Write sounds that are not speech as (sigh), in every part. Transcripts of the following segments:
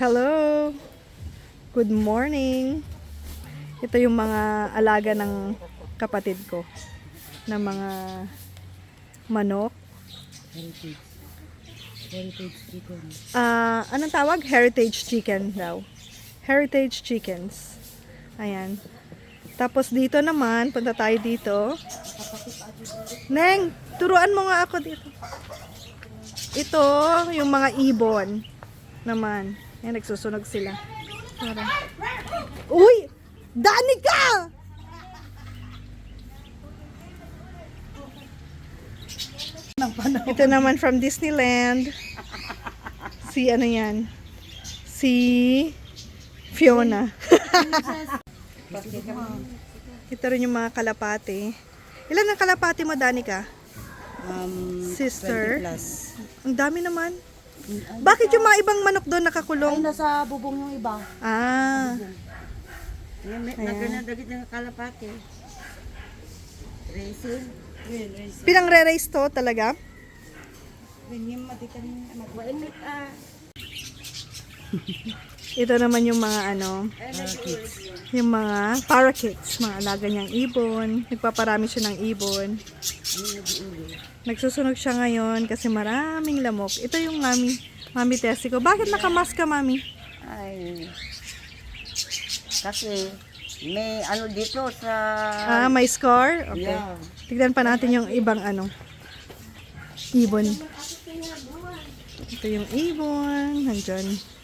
Hello. Good morning. Ito yung mga alaga ng kapatid ko na mga manok. Heritage. Heritage chicken. Ah, anong tawag? Heritage chicken daw. Heritage chickens. Ayan. Tapos dito naman, punta tayo dito. Neng, turuan mo nga ako dito. Ito, yung mga ibon naman. Ayan, nagsusunog sila. Tara. Uy! Danica! Ito naman from Disneyland. Si ano yan? Si Fiona. Ito rin yung mga kalapati. Ilan ang kalapati mo, Danica? Um, Sister. 20 plus. Ang dami naman. Bakit yung mga ibang manok doon Ay, nakakulong? nasa bubong yung iba. Ah, Yan, may nagkanadagit ng kalapati. Racing. Yan, racing. pinang-re-raise to talaga? Ganyan matikan magwainit ah. Ito naman yung mga ano, yung mga parakeets, mga alaga niyang ibon. Nagpaparami siya ng ibon. Nagsusunog siya ngayon kasi maraming lamok. Ito yung mami, mami Tessie ko. Bakit nakamask ka, mami? Ay. Kasi may ano dito sa Ah, may scar? Okay. Yeah. Tignan pa natin yung ibang ano, ibon. Ito yung ibon. Nandyan.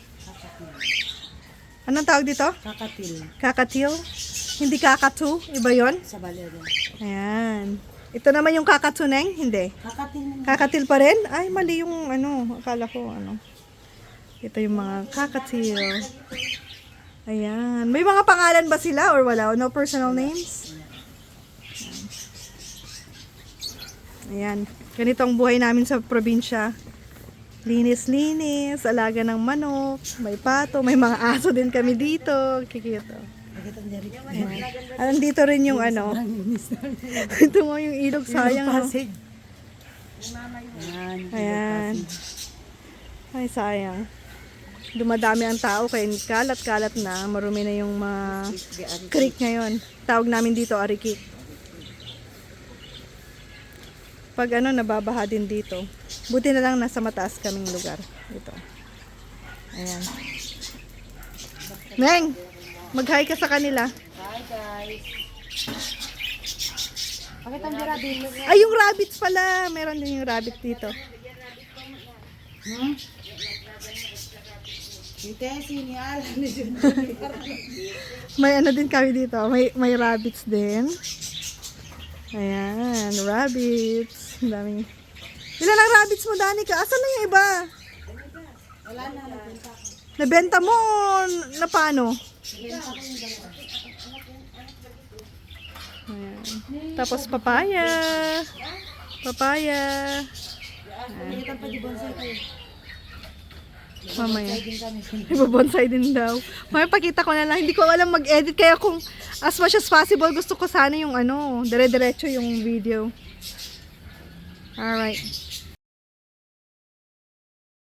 Anong tawag dito? kakatil Kakatil? Hindi kakatu? Iba yon? sa balero. Ayan. Ito naman yung kakatuneng? Hindi. Kakatil. Kakatil pa rin? Ay, mali yung ano. Akala ko ano. Ito yung mga kakatil. Ayan. May mga pangalan ba sila or wala? No personal names? Ayan. Ganito ang buhay namin sa probinsya. Linis-linis, alaga ng manok, may pato, may mga (laughs) aso din kami dito. Kikito. Ayan. dito rin yung ano. Ito mo yung ilog sayang. no? Yan. Ayan. Ay, sayang. Dumadami ang tao kaya kalat-kalat na. Marumi na yung mga creek ngayon. Tawag namin dito arikik. Pag ano, nababaha din dito. Buti na lang nasa mataas kaming lugar. Ito. Ayan. Neng! Mag-hi ka sa kanila. Hi guys. Bakit ang birabil? Ay, yung rabbits pala. Meron din yung rabbit dito. Hmm? (laughs) May ano din kami dito. May, may rabbits din. Ayan, rabbits. Ang daming. Ilan ang rabbits mo, Danica? Asan na yung iba? Wala na nabenta. Nabenta mo na paano? Ayan. Tapos papaya. Papaya. Nakita Mamaya. Ibabonsai (laughs) din daw. May pakita ko na lang. Hindi ko alam mag-edit. Kaya kung as much as possible, gusto ko sana yung ano, dire-diretso yung video. Alright.